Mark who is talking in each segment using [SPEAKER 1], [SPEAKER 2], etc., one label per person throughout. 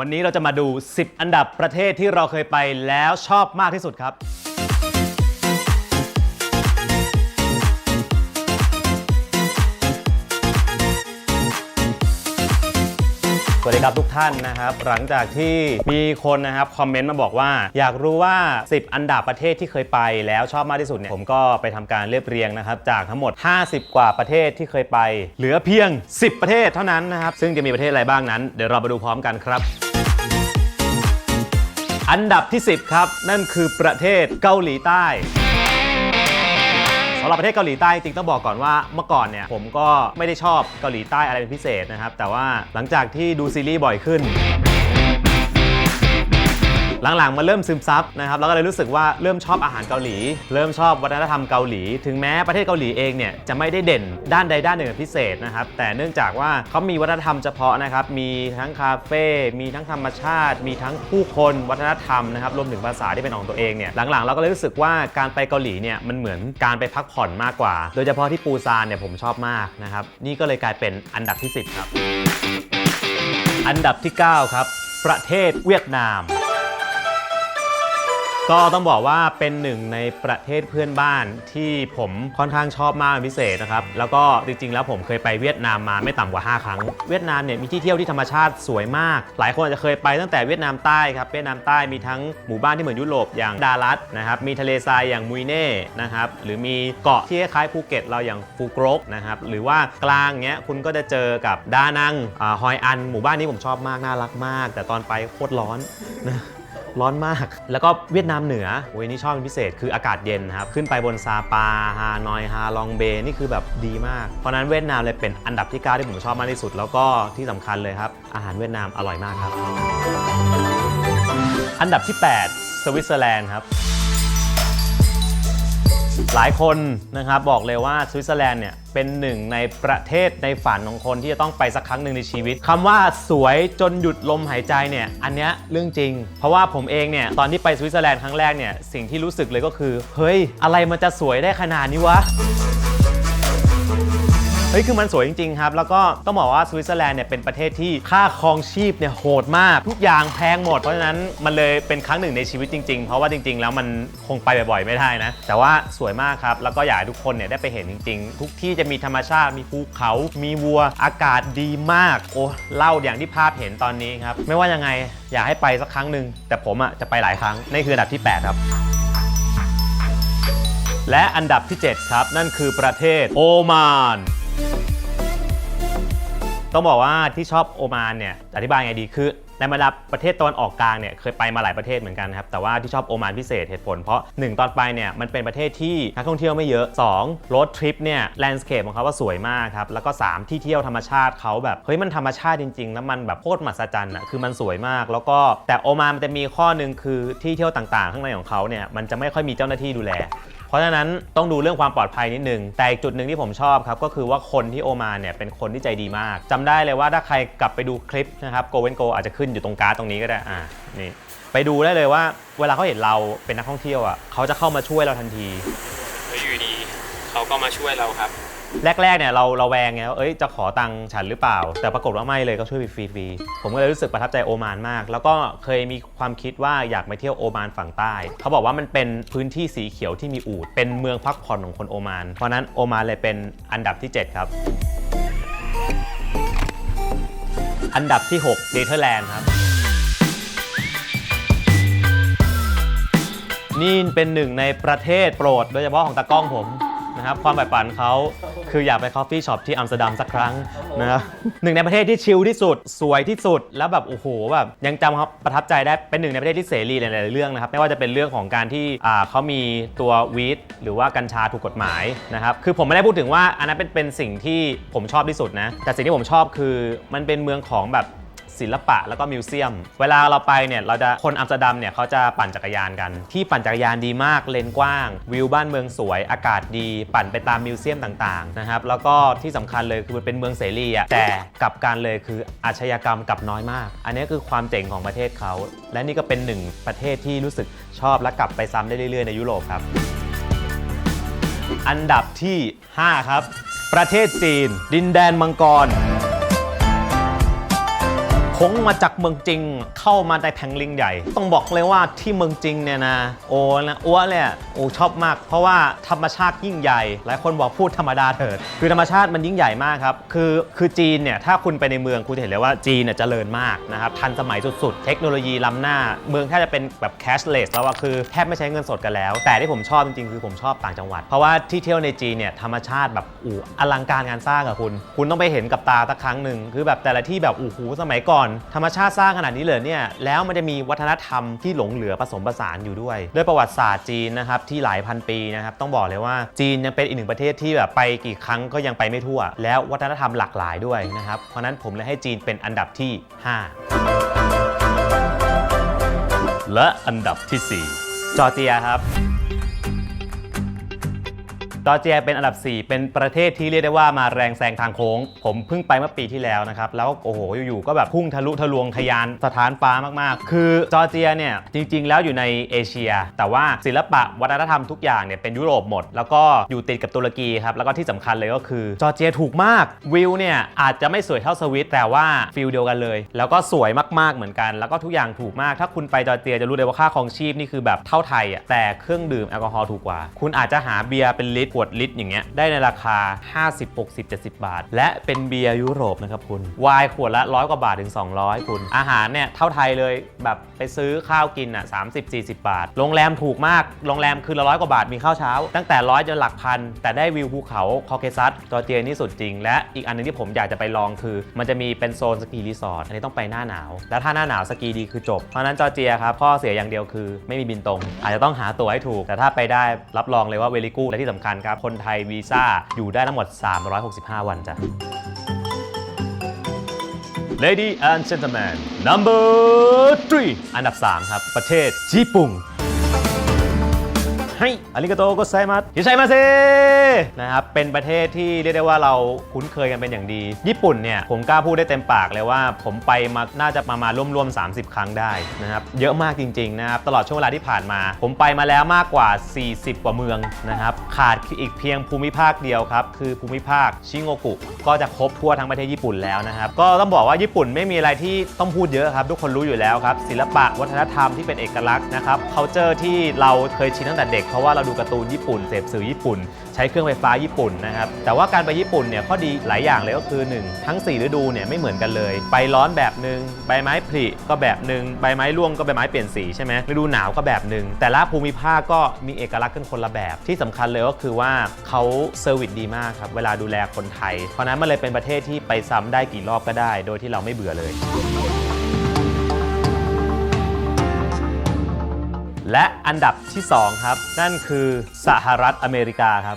[SPEAKER 1] วันนี้เราจะมาดู 10 อันดับประเทศที่เราเคยไปแล้วชอบมากที่สุดครับ สวัสดีครับทุกท่านนะครับ หลังจากที่มีคนนะครับคอมเมนต์มาบอกว่า อยากรู้ว่า 10 อันดับประเทศที่เคยไปแล้วชอบมากที่สุดเนี่ยผมก็ไปทำการเรียบเรียงนะครับ จากทั้งหมด 50 กว่าประเทศที่เคยไป เหลือเพียง 10 ประเทศเท่านั้นนะครับ ซึ่งจะมีประเทศอะไรบ้างนั้น เดี๋ยวเรามาดูพร้อมกันครับ อันดับที่ 10 ครับ นั่นคือประเทศเกาหลีใต้สำหรับประเทศเกาหลีใต้จริงต้องบอกก่อนว่าเมื่อก่อนเนี่ยผมก็ไม่ได้ชอบเกาหลีใต้อะไรเป็นพิเศษนะครับ แต่ว่าหลังจากที่ดูซีรีส์บ่อยขึ้น หลังๆมาเริ่มซึมซับนะครับแล้วก็เลยรู้สึกว่าเริ่มชอบอาหารเกาหลี เริ่มชอบวัฒนธรรมเกาหลี ถึงแม้ประเทศเกาหลีเองเนี่ยจะไม่ได้เด่นด้านใดด้านหนึ่งพิเศษนะครับแต่เนื่องจากว่าเขามีวัฒนธรรมเฉพาะนะครับมีทั้งคาเฟ่มีทั้งธรรมชาติ มีทั้งผู้คนวัฒนธรรมนะครับรวมถึงภาษาที่เป็นของตัวเองเนี่ยหลังๆ เราก็เลยรู้สึกว่าการไปเกาหลีเนี่ยมันเหมือนการไปพักผ่อนมากกว่า โดยเฉพาะที่ปูซานเนี่ยผมชอบมากนะครับนี่ก็เลยกลายเป็นอันดับที่ 10 ครับ อันดับที่ 9 ครับ ประเทศเวียดนาม ก็ต้องบอกว่าเป็นหนึ่งในประเทศเพื่อนบ้านที่ผมค่อนข้างชอบมากเป็นพิเศษนะครับ แล้วก็จริงๆ แล้วผมเคยไปเวียดนามมาไม่ต่ำกว่า 5 ครั้ง เวียดนามเนี่ยมีที่เที่ยวที่ธรรมชาติสวยมาก หลายคนอาจจะเคยไปตั้งแต่เวียดนามใต้ครับ เวียดนามใต้มีทั้งหมู่บ้านที่เหมือนยุโรปอย่างดารัตนะครับ มีทะเลทรายอย่างมุยเน่นะครับ หรือมีเกาะที่คล้ายภูเก็ตเราอย่างฟูกรกนะครับ หรือว่ากลางเงี้ยคุณก็จะเจอกับดานังอาฮอยอัน หมู่บ้านนี้ผมชอบมาก น่ารักมาก แต่ตอนไปโคตรร้อนนะ ร้อนมาก แล้วก็เวียดนามเหนือโอ้ยนี่ชอบเป็นพิเศษคืออากาศเย็นครับ ขึ้นไปบนซาปาฮานอยฮาลองเบนี่คือแบบดีมาก เพราะนั้นเวียดนามเลยเป็นอันดับที่9ที่ผมชอบมากที่สุด แล้วก็ที่สำคัญเลยครับ อาหารเวียดนามอร่อยมากครับ อันดับที่ 8 สวิตเซอร์แลนด์ครับ หลายคนนะครับบอกเลยว่าสวิตเซอร์แลนด์เนี่ยเป็นหนึ่งในประเทศในฝันของคนที่จะต้องไปสักครั้งหนึ่งในชีวิตคำว่าสวยจนหยุดลมหายใจเนี่ยอันเนี้ยเรื่องจริง เพราะว่าผมเองเนี่ยตอนที่ไปสวิตเซอร์แลนด์ครั้งแรกเนี่ยสิ่งที่รู้สึกเลยก็คือ เฮ้ย อะไรมันจะสวยได้ขนาดนี้วะ เฮ้ยคือมันสวยจริงๆครับ แล้วก็ต้องบอกว่าสวิตเซอร์แลนด์เนี่ยเป็นประเทศที่ค่าครองชีพเนี่ยโหดมาก ทุกอย่างแพงหมด เพราะฉะนั้นมันเลยเป็นครั้งหนึ่งในชีวิตจริงๆ เพราะว่าจริง ๆ แล้วมันคงไปบ่อยๆไม่ได้นะ แต่ว่าสวยมากครับ แล้วก็อยากให้ทุกคนเนี่ยได้ไปเห็นจริง ๆ ทุกที่จะมีธรรมชาติ มีภูเขา มีวัว อากาศดีมาก โอ้เล่าอย่างที่ภาพเห็นตอนนี้ครับ ไม่ว่ายังไงอยากให้ไปสักครั้งหนึ่ง แต่ผมอะจะไปหลายครั้ง นี่คืออันดับที่แปดครับและอันดับที่ 7 ครับ นั่นคือประเทศโอมาน ต้องบอกว่าที่ชอบโอมานเนี่ยอธิบายไงดีคือในบรรดาประเทศตะวันออกกลางเนี่ยเคยไปมาหลายประเทศเหมือนกันครับแต่ว่าที่ชอบโอมานพิเศษเหตุผลเพราะ 1 ตอนไปเนี่ยมันเป็นประเทศที่นักท่องเที่ยวไม่เยอะ 2รถทริปเนี่ยแลนด์สเคปของเขาว่าสวยมากครับแล้วก็ 3 ที่เที่ยวธรรมชาติเขาแบบเฮ้ยมันธรรมชาติจริงๆแล้วมันแบบโคตรมหัศจรรย์อะคือมันสวยมาก แล้วก็แต่โอมานมันจะมีข้อหนึ่งคือที่เที่ยวต่างๆ ข้างในของเขาเนี่ยมันจะไม่ค่อยมีเจ้าหน้าที่ดูแล ราะฉะนั้นต้องดูเรื่องความปลอดภัยนิดนึง แต่อีกจุดหนึ่งที่ผมชอบครับก็คือว่าคนที่โอมานเนี่ยเป็นคนที่ใจดีมากจำได้เลยว่าถ้าใครกลับไปดูคลิปนะครับโกเวนโกอาจจะขึ้นอยู่ตรงการ์ดตรงนี้ก็ได้อ่านี่ไปดูได้เลยว่า เวลาเขาเห็นเราเป็นนักท่องเที่ยวอะเขาจะเข้ามาช่วยเราทันที
[SPEAKER 2] แล้วอยู่ดีเขาก็มาช่วยเราครับ
[SPEAKER 1] แรกๆเนี่ยเราเราแวงไงว่าเอ้ยจะขอตังค์ฉันหรือเปล่า แต่ปรากฏว่าไม่เลยก็ช่วยฟรีๆผมก็เลยรู้สึกประทับใจโอมานมาก แล้วก็เคยมีความคิดว่าอยากไปเที่ยวโอมานฝั่งใต้ เขาบอกว่ามันเป็นพื้นที่สีเขียวที่มีอูฐเป็นเมืองพักผ่อนของคนโอมาน เพราะนั้นโอมานเลยเป็นอันดับที่ 7 ครับ อันดับที่6เนเธอร์แลนด์ครับนี่เป็นหนึ่งในประเทศโปรด โดยเฉพาะของตากล้องผม นะครับความใฝ่ฝันเขาคืออยากไปคอฟฟี่ช็อปที่อัมสเตอร์ดัมสักครั้งนะครับหนึ่งในประเทศที่ชิลที่สุด สวยที่สุด แล้วแบบโอ้โหแบบยังจำครับประทับใจได้เป็นหนึ่งในประเทศที่เสรีในหลายๆเรื่องนะครับไม่ว่าจะเป็นเรื่องของการที่อ่าเขามีตัววีดหรือว่ากัญชาถูกกฎหมายนะครับคือผมไม่ได้พูดถึงว่าอันนั้นเป็นเป็นสิ่งที่ผมชอบที่สุดนะแต่สิ่งที่ผมชอบคือมันเป็นเมืองของแบบ ศิลปะแล้วก็มิวเซียม เวลาเราไปเนี่ยเราจะคนอัมสเตอร์ดัมเนี่ยเขาจะปั่นจักรยานกัน ที่ปั่นจักรยานดีมากเลนกว้าง วิวบ้านเมืองสวย อากาศดี ปั่นไปตามมิวเซียมต่างๆนะครับแล้วก็ที่สำคัญเลยคือมันเป็นเมืองเสรีอะแต่กลับการเลยคืออาชญากรรมกลับน้อยมาก อันนี้คือความเจ๋งของประเทศเขา และนี่ก็เป็นหนึ่งประเทศที่รู้สึกชอบและกลับไปซ้ำได้เรื่อยๆในยุโรปครับ อันดับที่ 5 ครับ ประเทศจีน ดินแดนมังกร ผงมาจากเมืองจริงเข้ามาในแผงลิงใหญ่ ต้องบอกเลยว่าที่เมืองจริงเนี่ยนะโอ้นะอ้วเนี่ยโอ้ชอบมาก เพราะว่าธรรมชาติยิ่งใหญ่ หลายคนบอกพูดธรรมดาเถิด คือธรรมชาติมันยิ่งใหญ่มากครับคือคือจีนเนี่ยถ้าคุณไปในเมืองคุณจะเห็นเลยว่าจีนเนี่ยเจริญมากนะครับทันสมัยสุดๆ เทคโนโลยีล้ำหน้า เมืองแทบจะเป็นแบบ cashless แล้วว่าคือแทบไม่ใช้เงินสดกันแล้ว แต่ที่ผมชอบจริงๆคือผมชอบต่างจังหวัด เพราะว่าที่เที่ยวในจีนเนี่ยธรรมชาติแบบอูอลังการงานสร้างอะคุณ คุณต้องไปเห็นกับตาสักครั้งหนึ่งคือแบบแต่ละที่แบบโอ้โหสมัยก่อนธรรมชาติสร้างขนาดนี้เลยเนี่ยแล้วมันจะมีวัฒนธรรมที่หลงเหลือผสมผสานอยู่ด้วยด้วยประวัติศาสตร์จีนนะครับที่หลายพันปีนะครับต้องบอกเลยว่าจีนยังเป็นอีกหนึ่งประเทศที่แบบไปกี่ครั้งก็ยังไปไม่ทั่ว แล้ววัฒนธรรมหลากหลายด้วยนะครับเพราะฉะนั้นผมเลยให้จีนเป็นอันดับที่ 5 และอันดับที่ 4 จอร์เจียครับ จอร์เจียเป็นอันดับ 4 เป็นประเทศที่เรียกได้ว่ามาแรงแซงทางโค้ง ผมเพิ่งไปเมื่อปีที่แล้วนะครับ แล้วโอ้โหอยู่ๆก็แบบพุ่งทะลุทะลวงทะยานสถานฟ้ามากๆ คือจอร์เจียเนี่ยจริง ๆ แล้วอยู่ในเอเชีย แต่ว่าศิลปะวัฒนธรรมทุกอย่างเนี่ยเป็นยุโรปหมด แล้วก็อยู่ติดกับตุรกีครับ แล้วก็ที่สำคัญเลยก็คือจอร์เจียถูกมากวิวเนี่ยอาจจะไม่สวยเท่าสวิตแต่ว่าฟิลเดียวกันเลย แล้วก็สวยมากๆเหมือนกัน แล้วก็ทุกอย่างถูกมาก ถ้าคุณไปจอร์เจียจะรู้เลยว่าค่าครองชีพนี่คือแบบเท่าไทยอะแต่เครื่องดื่มแอลกอฮอล์ถูกกว่า คุณอาจจะหาเบียร์เป็นลิตรขวดลิตรอย่างเงี้ยได้ในราคา 50 60 70 บาท และเป็นเบียร์ยุโรปนะครับคุณไวน์ขวดละร้อยกว่าบาทถึง 200 คุณ อาหารเนี่ยเท่าไทยเลยแบบไปซื้อข้าวกินอะ30 40 บาท โรงแรมถูกมากโรงแรมคืนละร้อยกว่าบาทมีข้าวเช้า ตั้งแต่ร้อยจนหลักพัน แต่ได้วิวภูเขาคอเคซัสจอร์เจียนี่สุดจริง และอีกอันหนึงที่ผมอยากจะไปลองคือ มันจะมีเป็นโซนสกีรีสอร์ทอันนี้ต้องไปหน้าหนาว แล้วถ้าหน้าหนาวสกีดีคือจบเพราะนั้นจอร์เจียครับข้อเสียอย่างเดียวคือไม่มีบินตรง อาจจะต้องหาตั๋วให้ถูก แต่ถ้าไปได้รับรองเลยว่าเวลิกูและที่สำคัญครับ คนไทยวีซ่าอยู่ได้ทั้งหมด 365 วันจ้ะ Lady and gentlemen number three อันดับ 3 ครับ ประเทศญี่ปุ่น ให้อาริกาโตโกไซมัสยิไซมาเซนะครับ เป็นประเทศที่เรียกได้ว่าเราคุ้นเคยกันเป็นอย่างดี ญี่ปุ่นเนี่ย ผมกล้าพูดได้เต็มปากเลยว่า ผมไปมาน่าจะประมาณร่วมๆ 30 ครั้งได้นะครับ เยอะมากจริง ๆ นะครับ ตลอดช่วงเวลาที่ผ่านมา ผมไปมาแล้วมากกว่า 40 กว่าเมืองนะครับ ขาดอีกเพียงภูมิภาคเดียวครับ คือภูมิภาคชิโงกุ ก็จะครบทั่วทั้งประเทศญี่ปุ่นแล้วนะครับ ก็ต้องบอกว่าญี่ปุ่นไม่มีอะไรที่ต้องพูดเยอะครับ ทุกคนรู้อยู่แล้วครับ ศิลปะวัฒนธรรมที่เป็นเอกลักษณ์นะครับ culture ที่เราเคยชินตั้งแต่เด็กเพราะว่าเราดูการ์ตูนญี่ปุ่นเสพสื่อญี่ปุ่น ใช้เครื่องไฟฟ้าญี่ปุ่นนะครับแต่ว่าการไปญี่ปุ่นเนี่ยข้อดีหลายอย่างเลยก็คือ 1 ทั้ง 4 ฤดูเนี่ยไม่เหมือนกันเลย ไปร้อนแบบหนึ่งใบไม้ผลิก็แบบหนึ่งใบไม้ร่วงก็ใบไม้เปลี่ยนสีใช่ไหมฤดูหนาวก็แบบหนึ่งแต่ละภูมิภาคก็มีเอกลักษณ์กันคนละแบบที่สำคัญเลยก็คือว่าเขาเซอร์วิสดีมากครับเวลาดูแลคนไทย เพราะนั้นมันเลยเป็นประเทศที่ไปซ้ำได้กี่รอบก็ได้ โดยที่เราไม่เบื่อเลย และอันดับที่ 2 ครับ นั่นคือสหรัฐอเมริกาครับ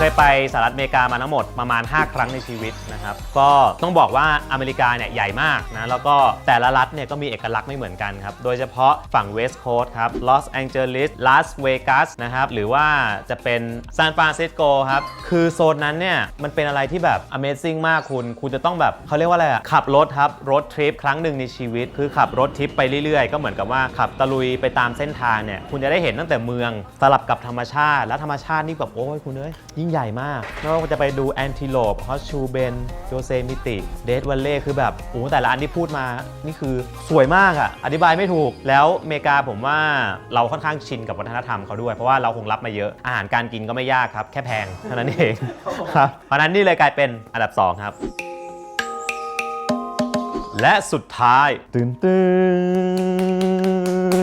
[SPEAKER 1] เคยไปสหรัฐอเมริกามาทั้งหมดประมาณ 5 ครั้งในชีวิตนะครับ ก็ต้องบอกว่าอเมริกาเนี่ยใหญ่มากนะ แล้วก็แต่ละรัฐเนี่ยก็มีเอกลักษณ์ไม่เหมือนกันครับ โดยเฉพาะฝั่งเวสต์โคสต์ครับ ลอสแองเจลิส ลาสเวกัสนะครับ หรือว่าจะเป็นซานฟรานซิสโกครับ คือโซนนั้นเนี่ยมันเป็นอะไรที่แบบ Amazing มากคุณ คุณจะต้องแบบเขาเรียกว่าอะไรอะขับรถครับ รถทริปครั้งหนึ่งในชีวิต คือขับรถทริปไปเรื่อยๆ ก็เหมือนกับว่าขับตะลุยไปตามเส้นทางเนี่ย คุณจะได้เห็นตั้งแต่เมืองสลับกับธรรมชาติ แล้วธรรมชาตินี่แบบโอ้ยคุณเอ้ยยิ่งใหญ่มากไม่ว่าจะไปดูแอนติโลปฮอสชูเบนโยเซมิติเดดวัลเล่คือแบบโอ้โหแต่ละอันที่พูดมา นี่คือสวยมากอะอธิบายไม่ถูก แล้วอเมริกาผมว่าเราค่อนข้างชินกับวัฒนธรรมเขาด้วย เพราะว่าเราคงรับมาเยอะ อาหารการกินก็ไม่ยากครับ แค่แพงเท่านั้นเองครับเพราะฉะนั้นนี่เลยกลายเป็นอันดับสองครับและสุดท้ายตื่นตื่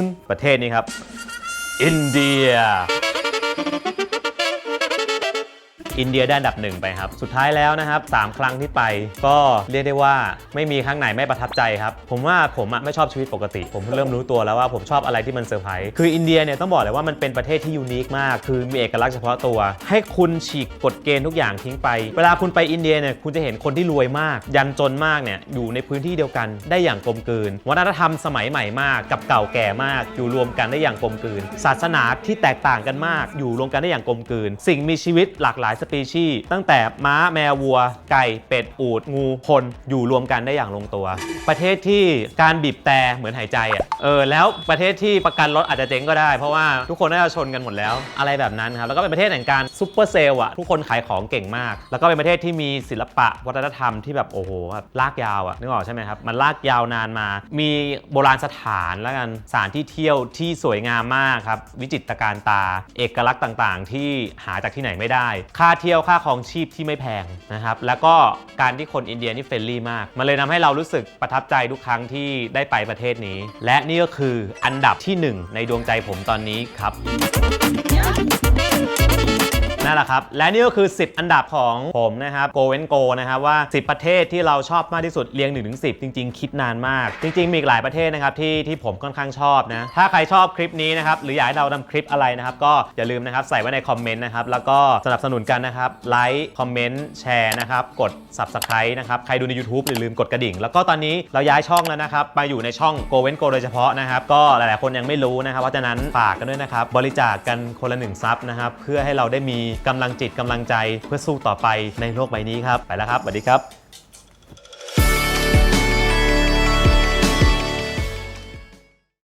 [SPEAKER 1] นประเทศนี้ครับ อินเดีย อินเดียได้อันดับหนึ่งไปครับ สุดท้ายแล้วนะครับ 3 ครั้งที่ไปก็เรียกได้ว่าไม่มีครั้งไหนไม่ประทับใจครับ ผมว่าผมอะไม่ชอบชีวิตปกติ ผมเริ่มรู้ตัวแล้วว่าผมชอบอะไรที่มันเซอร์ไพรส์คืออินเดียเนี่ยต้องบอกเลยว่ามันเป็นประเทศที่ยูนิคมาก คือมีเอกลักษณ์เฉพาะตัว ให้คุณฉีกกฎเกณฑ์ทุกอย่างทิ้งไป เวลาคุณไปอินเดียเนี่ยคุณจะเห็นคนที่รวยมาก ยันจนมากเนี่ยอยู่ในพื้นที่เดียวกันได้อย่างกลมกลืน วัฒนธรรมสมัยใหม่มาก กับเก่าแก่มาก อยู่รวมกันได้อย่างกลมกลืน ศาสนาที่แตกต่างกันมาก อยู่รวมกันได้อย่างกลมกลืน สิ่งมีชีวิตหลากหลายสปีชีส์ตั้งแต่ม้าแมววัว ไก่ เป็ด อูด งูคนอยู่รวมกันได้อย่างลงตัว ประเทศที่การบีบแต่เหมือนหายใจอะเออแล้วประเทศที่ประกันรถอาจจะเจ๊งก็ได้ เพราะว่าทุกคนน่าจะชนกันหมดแล้ว อะไรแบบนั้นครับแล้วก็เป็นประเทศแห่งการซุปเปอร์เซลล์อะทุกคนขายของเก่งมาก แล้วก็เป็นประเทศที่มีศิลปะวัฒนธรรมที่แบบโอ้โหแบบลากยาวอะนึกออกใช่ไหมครับมันลากยาวนานมา มีโบราณสถานแล้วกันสถานที่เที่ยวที่สวยงามมากครับวิจิตรการตา เอกลักษณ์ต่างๆ ที่หาจากที่ไหนไม่ได้ ค่าเที่ยวค่าของชีพที่ไม่แพงนะครับ แล้วก็การที่คนอินเดียนี่เฟรนลี่มาก มันเลยทำให้เรารู้สึกประทับใจทุกครั้งที่ได้ไปประเทศนี้ และนี่ก็คืออันดับที่หนึ่งในดวงใจผมตอนนี้ครับ นั่นแหละครับ และนี่ก็คือ 10 อันดับของผมนะครับ Go and Go นะครับว่า 10 ประเทศที่เราชอบมากที่สุดเรียง1นถึงสิจริง ๆ คิดนานมาก จริง ๆ มีอีกหลายประเทศนะครับที่ที่ผมค่อนข้างชอบนะ ถ้าใครชอบคลิปนี้นะครับหรืออยากให้เราทำคลิปอะไรนะครับก็อย่าลืมนะครับใส่ไว้ในคอมเมนต์นะครับแล้วก็สนับสนุนกันนะครับไลค์คอมเมนต์แชร์นะครับกด Subscribe นะครับใครดูใน YouTube อย่าลืมกดกระดิ่ง แล้วก็ตอนนี้เราย้ายช่องแล้วนะครับมาอยู่ในช่อง Go and Go โดยเฉพาะนะครับก็หลายๆคนยังไม่รู้นะครับเพราะฉะนั้นฝากกันด้วยนะครับบริจาคกันคนละหนึ่งซับนะครับเพื่อให้เราได้มีกำลังจิตกำลังใจเพื่อสู้ต่อไปในโลกใบนี้ครับ ไปแล้วครับสวัสดีครับ